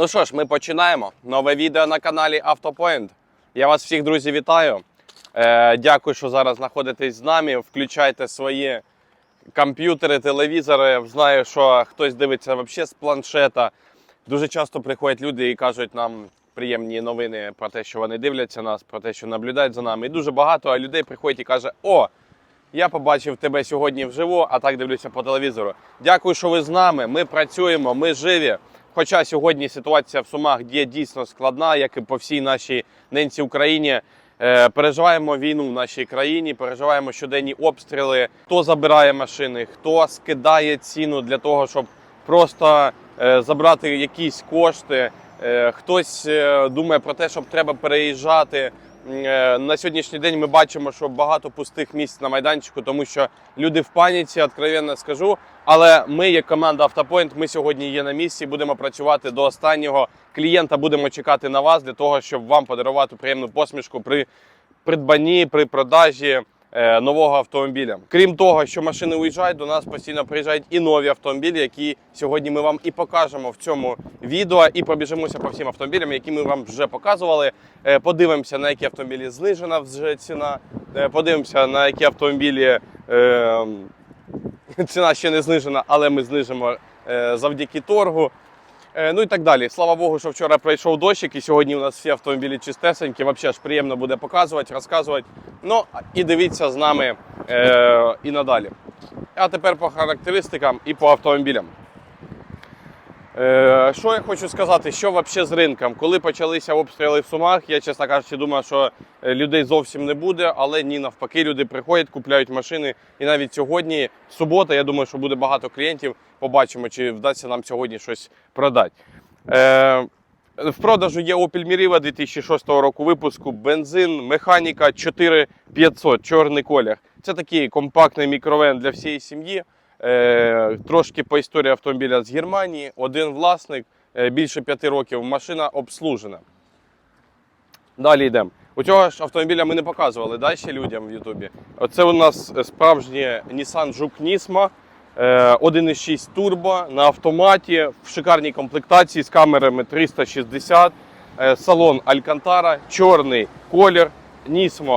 Ну що ж, ми починаємо. Нове відео на каналі Автопоінт. Я вас всіх, друзі, вітаю. Е, дякую, що зараз знаходитесь з нами. Включайте свої комп'ютери, телевізори. Знаю, що хтось дивиться взагалі з планшета. Дуже часто приходять люди і кажуть нам приємні новини про те, що вони дивляться нас, про те, що наблюдають за нами. І дуже багато людей приходять і каже: О, я побачив тебе сьогодні вживу, а так дивлюся по телевізору. Дякую, що ви з нами. Ми працюємо, ми живі. Хоча сьогодні ситуація в Сумах є дійсно складна, як і по всій нашій ненці Україні. Е, Переживаємо війну в нашій країні, переживаємо щоденні обстріли. Хто забирає машини, хто скидає ціну для того, щоб просто е, забрати якісь кошти. Е, Хтось думає про те, щоб треба переїжджати. Е, На сьогоднішній день ми бачимо, що багато пустих місць на майданчику, тому що люди в паніці, откровенно скажу. Але ми, як команда Автопоінт, ми сьогодні є на місці, будемо працювати до останнього. Клієнта будемо чекати на вас для того, щоб вам подарувати приємну посмішку при придбанні, при продажі нового автомобіля. Крім того, що машини уїжджають, до нас постійно приїжджають і нові автомобілі, які сьогодні ми вам і покажемо в цьому відео, і пробіжимося по всім автомобілям, які ми вам вже показували. Е, Подивимося, на які автомобілі знижена вже ціна. Е, Подивимося, на які автомобілі е, ціна ще не знижена, але ми знижимо е, завдяки торгу. Е, Ну і так далі. Слава Богу, що вчора пройшов дощик, і сьогодні у нас всі автомобілі чистесенькі. Взагалі ж приємно буде показувати, розказувати. Ну і дивіться з нами е, і надалі. А тепер по характеристикам і по автомобілям. Е, що я хочу сказати, що взагалі з ринком? Коли почалися обстріли в Сумах, я, чесно кажучи, думав, що е, людей зовсім не буде, але ні, навпаки, люди приходять, купляють машини. І навіть сьогодні, субота, я думаю, що буде багато клієнтів. Побачимо, чи вдасться нам сьогодні щось продати. Е, в продажу є Opel Meriva 2006 року випуску, бензин, механіка 4500, чорний колір. Це такий компактний мікровен для всієї сім'ї. Е, трошки по історії автомобіля з Германії. Один власник, е, більше 5 років, машина обслужена. Далі йдемо. У цього ж автомобіля ми не показували да, ще людям в Ютубі. Оце у нас справжній Nissan Nismo. е, 1.6 турбо на автоматі в шикарній комплектації з камерами 360, е, салон Alcantara, чорний колір,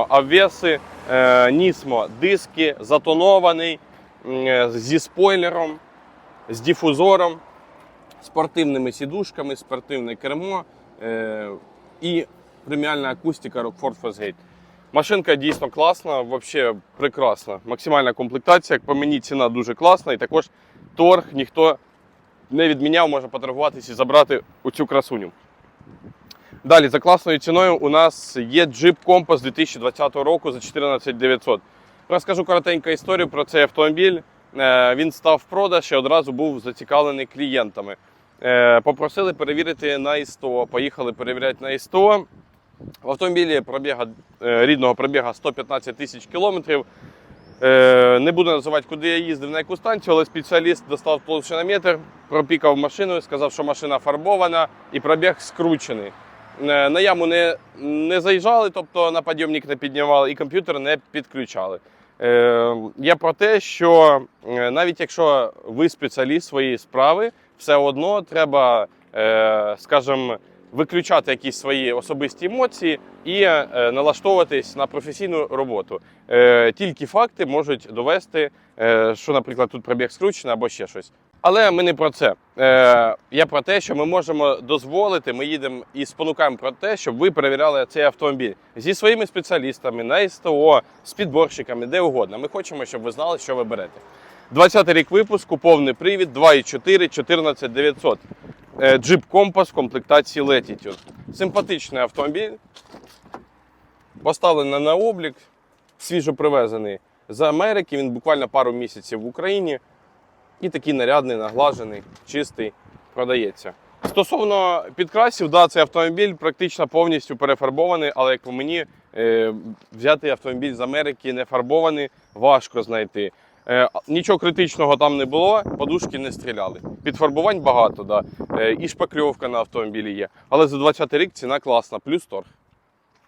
обвеси, е, Nismo диски, затонований, зі спойлером, з дифузором, спортивними сідушками, спортивне кермо е, і преміальна акустика Rockford Fosgate. Машинка дійсно класна, взагалі прекрасна. Максимальна комплектація, як по мені ціна дуже класна. І також торг ніхто не відміняв, може поторгуватися і забрати у цю красуню. Далі, за класною ціною у нас є Jeep Compass 2020 року за 14 900. Розкажу коротеньку історію про цей автомобіль. Е, Він став в продаж і одразу був зацікавлений клієнтами. Е, Попросили перевірити на СТО. Поїхали перевіряти на СТО. В автомобілі пробіга, е, рідного пробіга 115 тисяч кілометрів. Не буду називати, куди я їздив, на яку станцію, але спеціаліст достав толщинометр, пропікав машину, сказав, що машина фарбована і пробіг скручений. Е, На яму не, не заїжджали, тобто на підйомник не піднімали і комп'ютер не підключали. Е, Я про те, що е, навіть якщо ви спеціаліст своєї справи, все одно треба, е, скажімо, виключати якісь свої особисті емоції і е, налаштовуватись на професійну роботу. Е, Тільки факти можуть довести, що, наприклад, тут пробіг скручений або ще щось. Але ми не про це. Е, Я про те, що ми можемо дозволити, ми їдемо і спонукаємо про те, щоб ви перевіряли цей автомобіль зі своїми спеціалістами на СТО, з підборщиками, де угодно. Ми хочемо, щоб ви знали, що ви берете. 20 рік випуску, повний привід, 2,4, 14 900. Е, Jeep Compass в комплектації Latitude. Симпатичний автомобіль. Поставлений на облік, свіжо привезений з Америки. Він буквально пару місяців в Україні. І такий нарядний, наглажений, чистий, продається. Стосовно підкрасів, да, цей автомобіль практично повністю перефарбований, але як по мені, е, взяти автомобіль з Америки не фарбований, важко знайти. Е, Нічого критичного там не було, подушки не стріляли. Підфарбувань багато, да. Е, і шпакльовка на автомобілі є. Але за 20 рік ціна класна, плюс торг.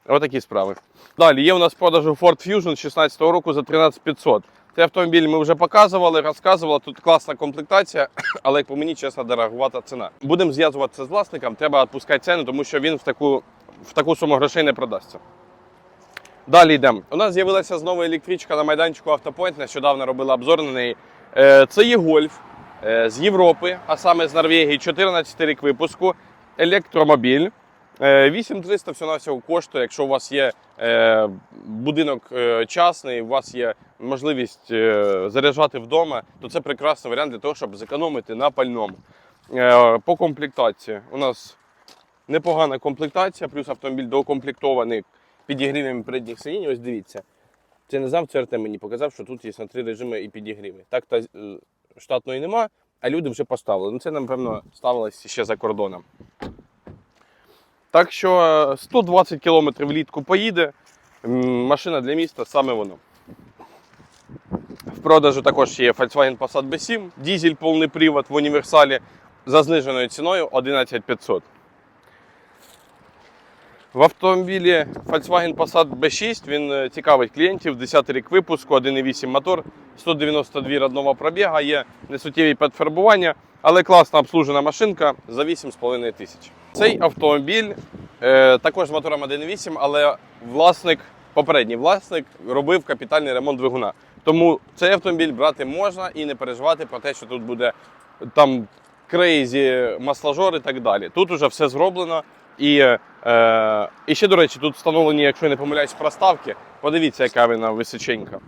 Отакі справи. Далі є у нас продажу Ford Fusion 16 року за 13 500. Цей автомобіль ми вже показували, розказували. Тут класна комплектація, але як по мені, чесно, дороговата ціна. Будемо зв'язуватися з власником, треба відпускати ціну, тому що він в таку, в таку суму грошей не продасться. Далі йдемо. У нас з'явилася знову електричка на майданчику Автопойнт. Нещодавно робили обзор на неї. Е, Це є гольф е, з Європи, а саме з Норвегії, 14 рік випуску, електромобіль. Е, 8300 всього на всього коштує. Якщо у вас є е, будинок е, частний, у вас є можливість е, заряджати вдома, то це прекрасний варіант для того, щоб зекономити на пальному. Е, По комплектації у нас непогана комплектація, плюс автомобіль доукомплектований підігрівами передніх сидінь. Ось дивіться. Це не знав, це мені показав, що тут є на три режими і підігріви. Так та е, штатної нема, а люди вже поставили. Ну це, напевно, ставилось ще за кордоном. Так що е, 120 км влітку поїде. Машина для міста саме воно. В продажу також є Volkswagen Passat B7, дізель повний привод в універсалі за зниженою ціною 11500. В автомобілі Volkswagen Passat B6 він е, цікавить клієнтів. 10 рік випуску, 1,8 мотор, 192 родного пробіга, є несуттєві підфарбування, але класна обслужена машинка за 8,5 тисяч. Цей автомобіль е, також з мотором 1,8, але власник, попередній власник робив капітальний ремонт двигуна. Тому цей автомобіль брати можна і не переживати про те, що тут буде там крейзі масложор і так далі. Тут уже все зроблено. І, е, і ще, до речі, тут встановлені, якщо я не помиляюсь, проставки. Подивіться, яка вона височенька.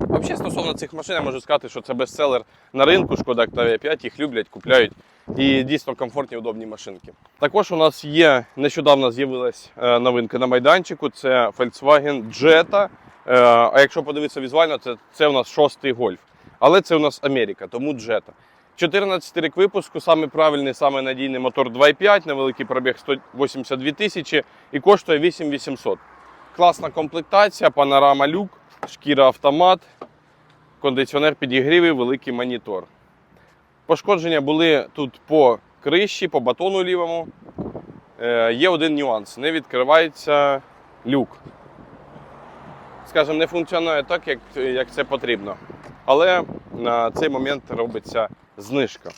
Взагалі, стосовно цих машин, я можу сказати, що це бестселер на ринку. Шкода Octavia 5, їх люблять, купляють. І дійсно комфортні, удобні машинки. Також у нас є нещодавно з'явилась е, новинка на майданчику. Це Volkswagen Jetta. Е, а якщо подивитися візуально, це, це у нас шостий гольф. Але це у нас Америка, тому Jetta. 14 рік випуску, саме правильний, саме надійний мотор 2.5, невеликий пробіг 182 тисячі і коштує 8800. Класна комплектація, панорама люк, шкіра автомат, кондиціонер підігрівів, великий монітор. Пошкодження були тут по криші, по батону лівому. Е, є один нюанс: не відкривається люк. Скажімо, не функціонує так, як, як це потрібно. Але на цей момент робиться знижка.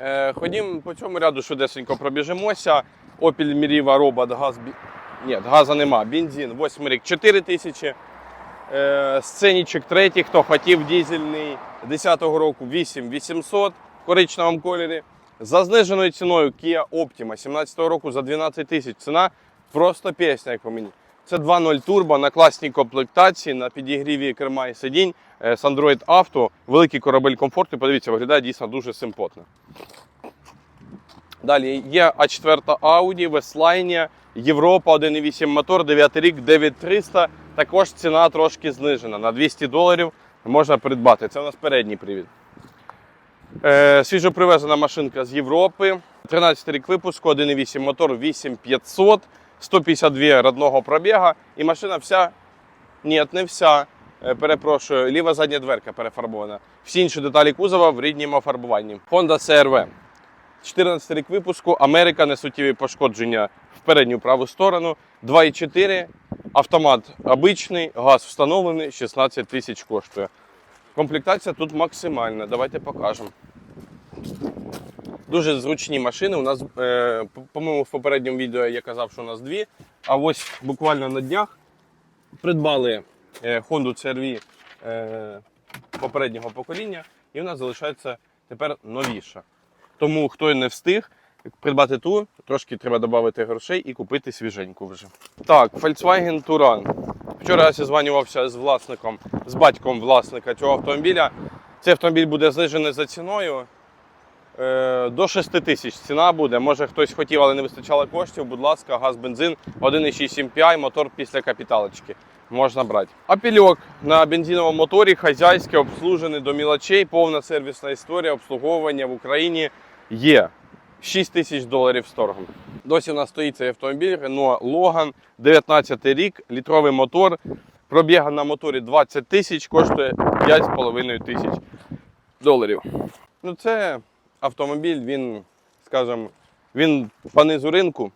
Е, ходім по цьому ряду швидесенько пробіжимося. Opel Meriva Robot, газ. Ні, газу нема. Бензин 8 рік 4 тисячі. Е, сценічок третій, хто хотів дізельний 10-го року 8800 в коричневому кольорі. За зниженою ціною Kia Optima 17-го року за 12 тисяч. Ціна просто пісня, як по мені. Це 2.0 турбо на класній комплектації, на підігріві керма і сидінь з Android Auto, великий корабель комфорту. Подивіться, виглядає дійсно дуже симпотно. Далі є А4 Audi, Westline, Європа 1.8 мотор, 9 рік, 9300. Також ціна трошки знижена. На 200 доларів можна придбати. Це у нас передній привід. Е, свіжо привезена машинка з Європи. 13 рік випуску, 1.8 мотор, 8500, 152 родного пробіга. І машина вся, ні, не вся. Е, Перепрошую, ліва задня дверка перефарбована. Всі інші деталі кузова в рідному фарбуванні. Honda CR-V. 14 рік випуску, Америка, несуттєві пошкодження в передню праву сторону, 2,4, автомат обичний, газ встановлений, 16 тисяч коштує. Комплектація тут максимальна, давайте покажемо. Дуже зручні машини. У нас, е, по- по-моєму, в попередньому відео я казав, що у нас дві. А ось буквально на днях придбали Honda CR-V е, попереднього покоління, і нас залишається тепер новіша. Тому хто не встиг придбати ту, трошки треба додати грошей і купити свіженьку вже. Так, Volkswagen Touran. Вчора я зізванювався з власником, з батьком власника цього автомобіля. Цей автомобіль буде знижений за ціною. Е, До 6 тисяч ціна буде. Може хтось хотів, але не вистачало коштів. Будь ласка, газ, бензин, 1,6 MPI, мотор після капіталочки. Можна брати. Апельок на бензиновому моторі, хазяйське, обслужений до мілочей, повна сервісна історія, обслуговування в Україні є. 6 тисяч доларів з торгом. Досі у нас стоїть цей автомобіль Renault Logan, 19 рік, літровий мотор. Пробіга на моторі 20 тисяч, коштує 5,5 тисяч доларів. Ну, це автомобіль, він, скажімо, він по низу ринку.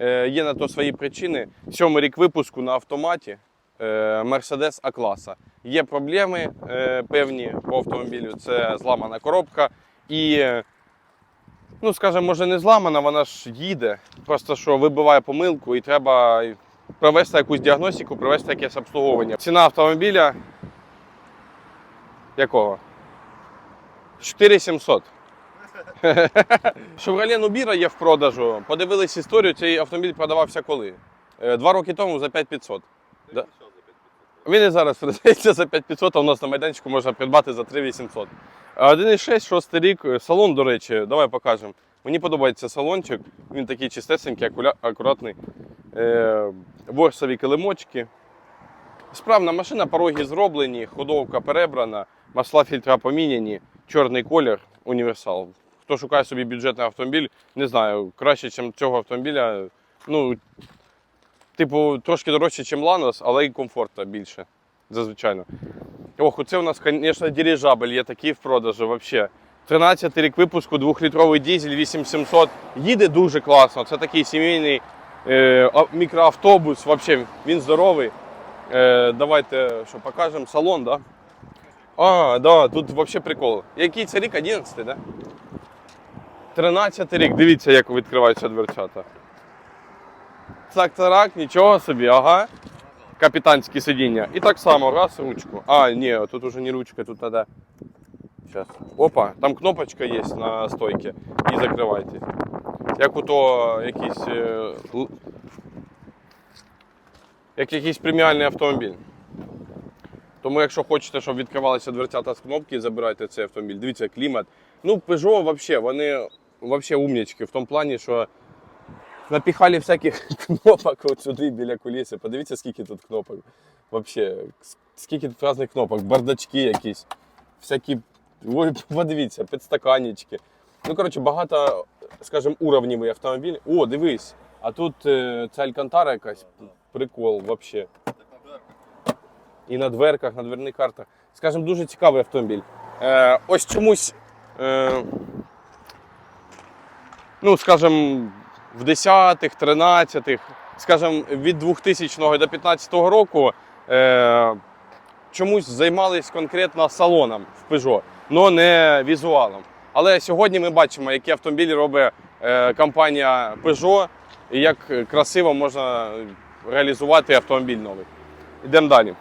Е, є на то свої причини. Сьомий рік випуску на автоматі. е, Mercedes А-класа. Є проблеми е, певні по автомобілю. Це зламана коробка і, ну скажімо, може не зламана, вона ж їде. Просто що вибиває помилку і треба провести якусь діагностику, провести якесь обслуговування. Ціна автомобіля якого? 4700. Chevrolet Nubira є в продажу. Подивились історію, цей автомобіль продавався коли? Е, Два роки тому за 5500. Да. Він і зараз продається за 5500, а у нас на майданчику можна придбати за 3800. А 1,6, шостий рік, е, салон, до речі, давай покажемо. Мені подобається салончик, він такий чистесенький, акуля- акуратний. Е, Ворсові килимочки. Справна машина, пороги зроблені, ходовка перебрана, масла фільтра поміняні, чорний колір, універсал. Хто шукає собі бюджетний автомобіль, не знаю, краще, ніж цього автомобіля. Ну, типу, трошки дорожче, ніж Ланос, але і комфортно більше. Зазвичайно. Ох, оце у нас, звісно, дирижабль є такий в продажу взагалі. 13 рік випуску, 2-літровий дизель 8700. Їде дуже класно. Це такий сімейний е, мікроавтобус. Взагалі, він здоровий. Е, давайте що покажемо. Салон, да? А, да, тут взагалі прикол. Який це рік? 11, да? 13 рік. Дивіться, як відкриваються дверцята. Так, тарак, нічого собі, ага. Капітанське сидіння. І так само, раз, ручку. А, ні, тут уже не ручка, тут треба. Сейчас. Опа, там кнопочка є на стойці. І закривайте. Як у то якийсь. е, Як якийсь преміальний автомобіль. Тому, якщо хочете, щоб відкривалися дверцята з кнопки, забирайте цей автомобіль. Дивіться, клімат. Ну, Peugeot вообще, вони вообще умнічки в тому плані, що напіхали всяких кнопок от сюди біля куліси. Подивіться, скільки тут кнопок. Вообще, скільки тут різних кнопок, бардачки якісь, всякі. Ой, подивіться, підстаканнички. Ну, коротше, багато, скажімо, уровнівий автомобіль. О, дивись, а тут е, ця Алькантара якась. Прикол, вообще. І на дверках, на дверних картах. Скажімо, дуже цікавий автомобіль. Е, ось чомусь. Е, ну, скажімо, в 10-х, 13-х, скажімо, від 2000 до 2015 року е, чомусь займались конкретно салоном в Peugeot, але не візуалом. Але сьогодні ми бачимо, які автомобілі робить е, компанія Peugeot і як красиво можна реалізувати автомобіль новий. Йдемо далі.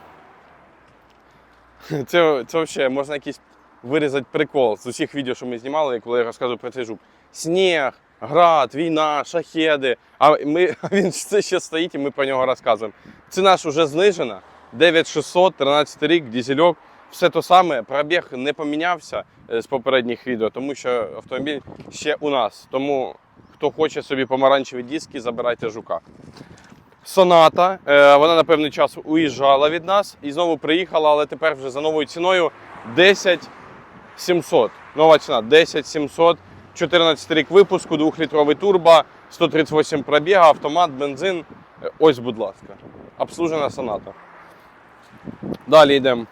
Це, це взагалі можна якийсь вирізати прикол з усіх відео, що ми знімали, коли я розказую про цей жук. Сніг, град, війна, шахеди. А ми, а він все ще стоїть і ми про нього розказуємо. Ціна ж вже знижена. 9600, 13 рік, дізельок. Все то саме, пробіг не помінявся е, з попередніх відео, тому що автомобіль ще у нас. Тому хто хоче собі помаранчеві диски, забирайте жука. Соната. Е, Вона на певний час уїжджала від нас і знову приїхала, але тепер вже за новою ціною 10 700. Нова ціна 10 700. 14 рік випуску, 2-літровий турбо, 138 пробіга, автомат, бензин. Е, Ось, будь ласка. Обслужена соната. Далі йдемо.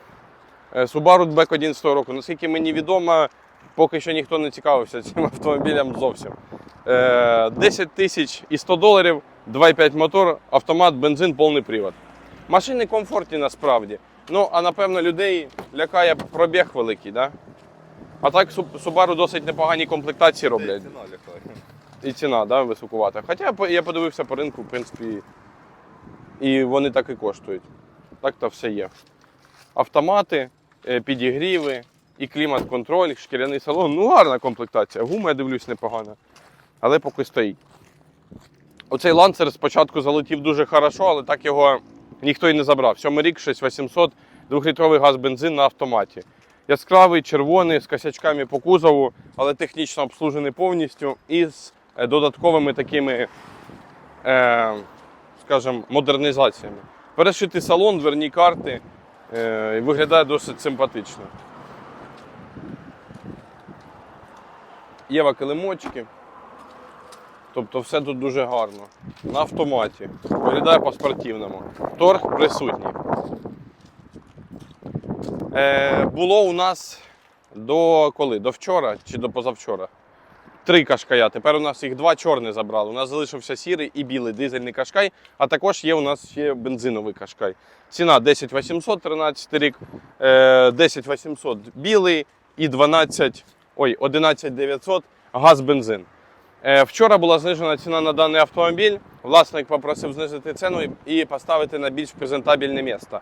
Е, Subaru Dbek 11 року. Наскільки мені відомо, поки що ніхто не цікавився цим автомобілем зовсім. Е, 10 тисяч і 100 доларів, 2,5 мотор, автомат, бензин, повний привод. Машини комфортні насправді. Ну, а напевно, людей лякає пробіг великий, да? А так Subaru досить непогані комплектації роблять. Ціна. І ціна да, високувата. Хоча я подивився по ринку, в принципі, і вони так і коштують. Так то все є. Автомати, е, підігріви, і клімат-контроль, шкіряний салон. Ну, гарна комплектація. Гума, я дивлюсь, непогана. Але поки стоїть. Оцей ланцер спочатку залетів дуже хорошо, але так його ніхто і не забрав. Сьомий рік 6800, 2-літровий газ бензин на автоматі. Яскравий, червоний, з косячками по кузову, але технічно обслужений повністю і з е, додатковими такими, е, скажімо, модернізаціями. Перешитий салон, дверні карти. Е, виглядає досить симпатично. Єва килимочки. Тобто все тут дуже гарно. На автоматі. Виглядає по-спортивному. Торг присутній. Е, було у нас до коли? До вчора чи до позавчора? три кашкая. Тепер у нас їх два чорні забрали. У нас залишився сірий і білий дизельний кашкай, а також є у нас ще бензиновий кашкай. Ціна 10 800, 13 рік, е, 10 800 білий і 12, ой, 11 900 газ-бензин. Е, Вчора була знижена ціна на даний автомобіль. Власник попросив знизити ціну і поставити на більш презентабельне місце.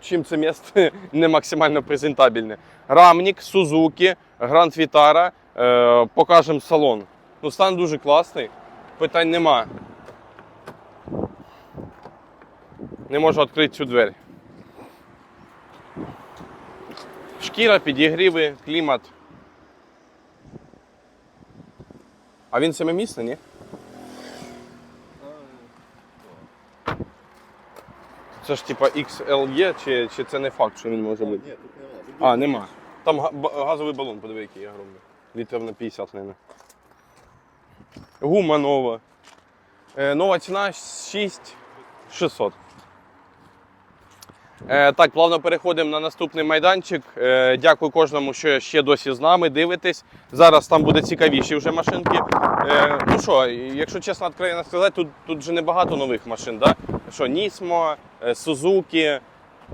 Чим це місце не максимально презентабельне? Рамник, Сузуки, Гранд Вітара. Е, покажемо салон. Ну, стан дуже класний, питань нема. Не можу відкрити цю двері. Шкіра, підігріви, клімат. А він семимісний, ні? Це ж типа XLE, чи, чи це не факт, що він може бути? Ні, тут нема. А, нема. Там га- ба- газовий балон, подиви, який огромний. Літрів на 50, мабуть. Гума нова. Е, нова ціна 6600. Е, так, плавно переходимо на наступний майданчик. Е, дякую кожному, що ще досі з нами дивитесь. Зараз там буде цікавіші вже машинки. Е, ну що, якщо чесно відкровенно сказати, тут, тут вже небагато нових машин. Да? Що, Нісмо, Сузуки,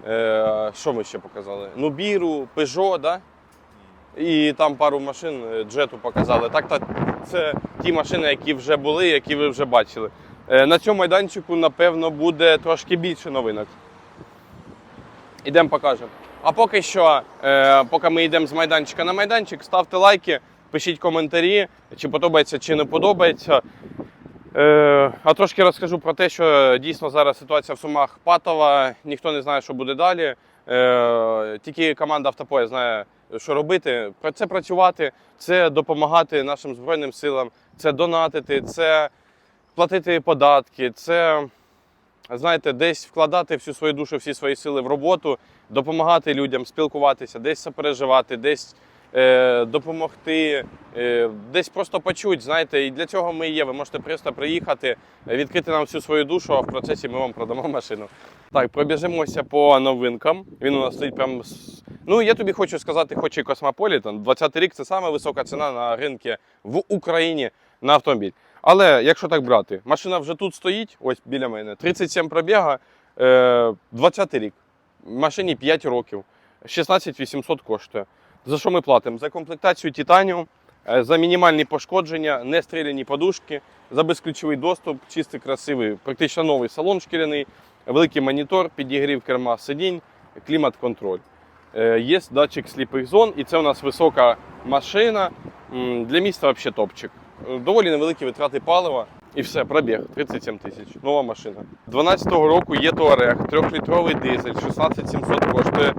е, що ми ще показали? Нубіру, Peugeot, да? І там пару машин е, джету показали. Так, так, це ті машини, які вже були, які ви вже бачили. Е, На цьому майданчику, напевно, буде трошки більше новинок. Ідемо покажемо. А поки що, е, поки ми йдемо з майданчика на майданчик, ставте лайки, пишіть коментарі, чи подобається, чи не подобається. Е, а трошки розкажу про те, що дійсно зараз ситуація в Сумах патова, ніхто не знає, що буде далі. Е, тільки команда автопоя знає, що робити. Це працювати, це допомагати нашим Збройним силам, це донатити, це платити податки, це знаєте, десь вкладати всю свою душу, всі свої сили в роботу, допомагати людям, спілкуватися, десь сопереживати, десь е, допомогти, е, десь просто почути. Знаєте, і для цього ми є. Ви можете просто приїхати, відкрити нам всю свою душу, а в процесі ми вам продамо машину. Так, пробіжимося по новинкам. Він у нас стоїть прям. Ну, я тобі хочу сказати, хоч і Космополітен. 20 рік це саме висока ціна на ринку в Україні на автомобіль. Але якщо так брати, машина вже тут стоїть, ось біля мене, 37 пробіга, е, 20 рік. Машині 5 років, 16 800 коштує. За що ми платимо? За комплектацію титаніум, е, за мінімальні пошкодження, не стріляні подушки, за безключовий доступ, чистий, красивий, практично новий салон шкіряний, великий монітор, підігрів керма сидінь, клімат-контроль. Е, Є датчик сліпих зон, і це у нас висока машина. Для міста взагалі топчик. Е, Доволі невеликі витрати палива. І все, пробіг 37 тисяч. Нова машина. 12-го року є Touareg, 3-літровий дизель, 16700 коштує.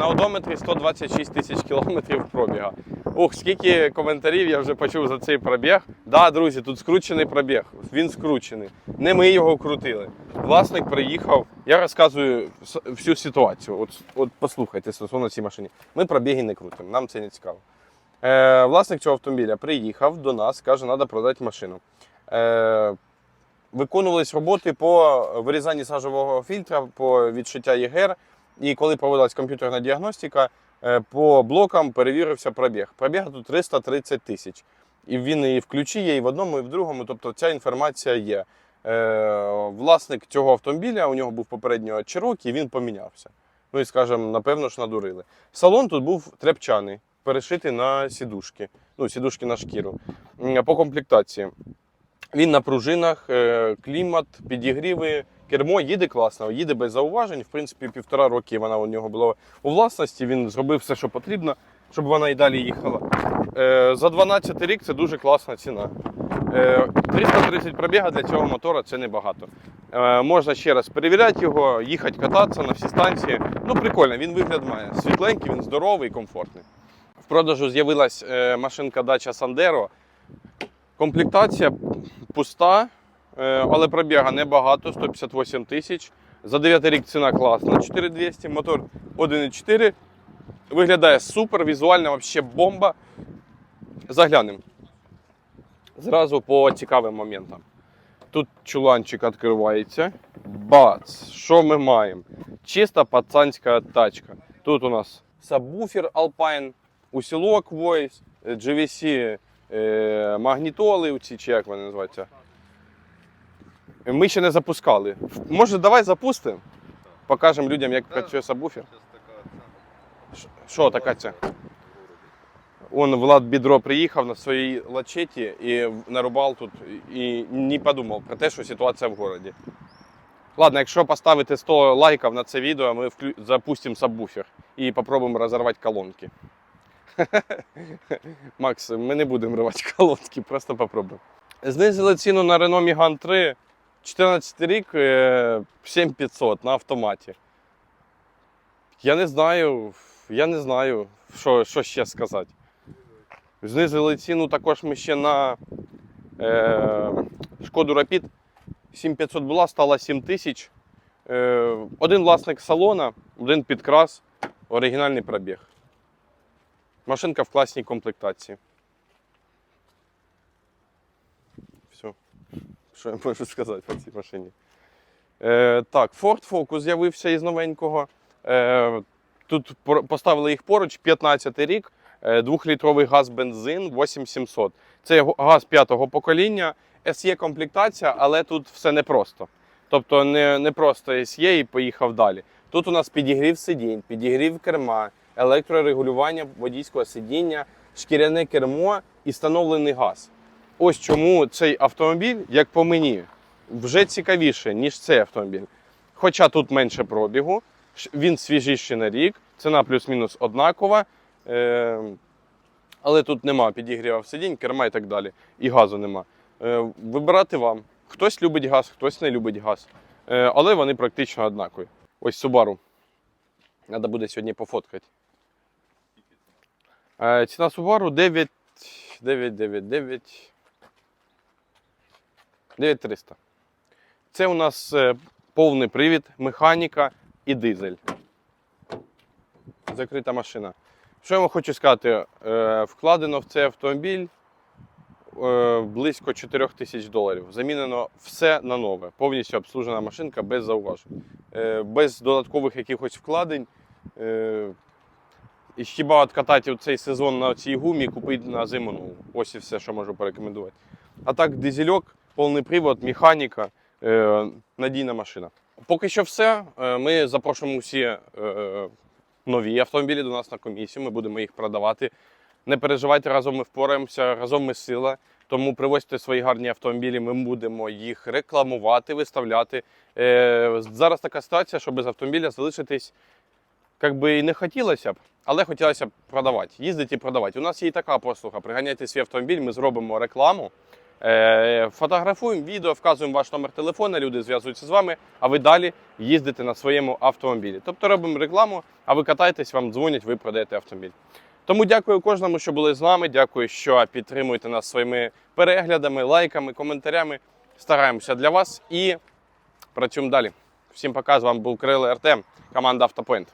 На одометрі 126 тисяч кілометрів пробіга. Ох, скільки коментарів я вже почув за цей пробіг. Да, друзі, тут скручений пробіг. Він скручений. Не ми його крутили. Власник приїхав. Я розказую всю ситуацію. От, от послухайте стосовно цієї машини. Ми пробіги не крутимо, нам це не цікаво. Е, власник цього автомобіля приїхав до нас, каже, треба продати машину. Е, виконувались роботи по вирізанні сажового фільтра, по відшиття ЄГР. І коли проводилась комп'ютерна діагностика, е, по блокам перевірився пробіг. Пробіг тут 330 тисяч. І він і в ключі є, і в одному, і в другому. Тобто ця інформація є. Е, власник цього автомобіля, у нього був попередньо Cherokee, і він помінявся. Ну і скажімо, напевно ж надурили. Салон тут був тряпчаний, перешитий на сідушки, ну, сідушки на шкіру. По комплектації. Він на пружинах, е, клімат, підігріви, кермо їде класно, їде без зауважень. В принципі, півтора роки вона у нього була у власності. Він зробив все, що потрібно, щоб вона і далі їхала. Е, За 12 рік це дуже класна ціна. Е, 330 пробіга для цього мотора це небагато. Е, Можна ще раз перевіряти його, їхати кататися на всі станції. Ну, прикольно, він вигляд має. Світленький, він здоровий, комфортний. В продажу з'явилась е, машинка дача Sandero. Комплектація пуста, е, але пробіга небагато, 158 тисяч. За 9 рік ціна класна, 4200, мотор 1.4. Виглядає супер, візуально взагалі бомба. Заглянемо. Зразу по цікавим моментам. Тут чуланчик відкривається. Бац! Що ми маємо? Чиста пацанська тачка. Тут у нас сабвуфер Alpine, усілок Voice, GVC магнітоли, ці, чи як вони називаються. Ми ще не запускали. Може, давай запустимо? Покажемо людям, як працює сабвуфер. Що така ця? Он Влад Бідро приїхав на своїй лачеті і нарубав тут і не подумав про те, що ситуація в городі. Ладно, якщо поставити 100 лайків на це відео, ми запустимо сабвуфер і спробуємо розірвати колонки. Макс, ми не будемо рвати колонки, просто попробуємо. Знизили ціну на Renault Megane 3 14 рік е, 7500 на автоматі. Я не знаю, я не знаю, що, що ще сказати. Знизили ціну також ми ще на е, Шкоду Rapid. 7500 була, стала 7000. Е, один власник салона, один підкрас, оригінальний пробіг. Машинка в класній комплектації. Все. Що я можу сказати по цій машині? Е, так, Ford Focus з'явився із новенького. Е, тут поставили їх поруч, 15 рік, е, двохлітровий газ бензин 8700. Це газ п'ятого покоління. SE комплектація, але тут все непросто. Тобто не, не просто SE і поїхав далі. Тут у нас підігрів сидінь, підігрів керма, електрорегулювання водійського сидіння, шкіряне кермо і встановлений газ. Ось чому цей автомобіль, як по мені, вже цікавіше, ніж цей автомобіль. Хоча тут менше пробігу, він свіжіший на рік, ціна плюс-мінус однакова. Е, але тут нема підігрівів сидінь, керма і так далі. І газу нема. Е, вибирати вам. Хтось любить газ, хтось не любить газ. Е, але вони практично однакові. Ось Subaru. Треба буде сьогодні пофоткати. Е, ціна Subaru 9, 9, 9, 9, 9300. Це у нас е, повний привід, механіка і дизель. Закрита машина. Що я вам хочу сказати? Е, вкладено в цей автомобіль близько 4 тисяч доларів. Замінено все на нове. Повністю обслужена машинка без зауважень, без додаткових якихось вкладень. І хіба от катати цей сезон на цій гумі, купити на зиму нову. Ось і все, що можу порекомендувати. А так, дизельок, повний привод, механіка, е, надійна машина. Поки що все. Е, Ми запрошуємо усі е, нові автомобілі до нас на комісію. Ми будемо їх продавати. Не переживайте, разом ми впораємося, разом ми сила. Тому привозьте свої гарні автомобілі, ми будемо їх рекламувати, виставляти. Зараз така ситуація, що без автомобіля залишитись як би і не хотілося б, але хотілося б продавати, їздити і продавати. У нас є і така послуга. Приганяйте свій автомобіль, ми зробимо рекламу. Е, Фотографуємо відео, вказуємо ваш номер телефона, люди зв'язуються з вами, а ви далі їздите на своєму автомобілі. Тобто робимо рекламу, а ви катаєтесь, вам дзвонять, ви продаєте автомобіль. Тому дякую кожному, що були з нами. Дякую, що підтримуєте нас своїми переглядами, лайками, коментарями. Стараємося для вас і працюємо далі. Всім пока. З вами був Кирило Артем, команда Автопоінт.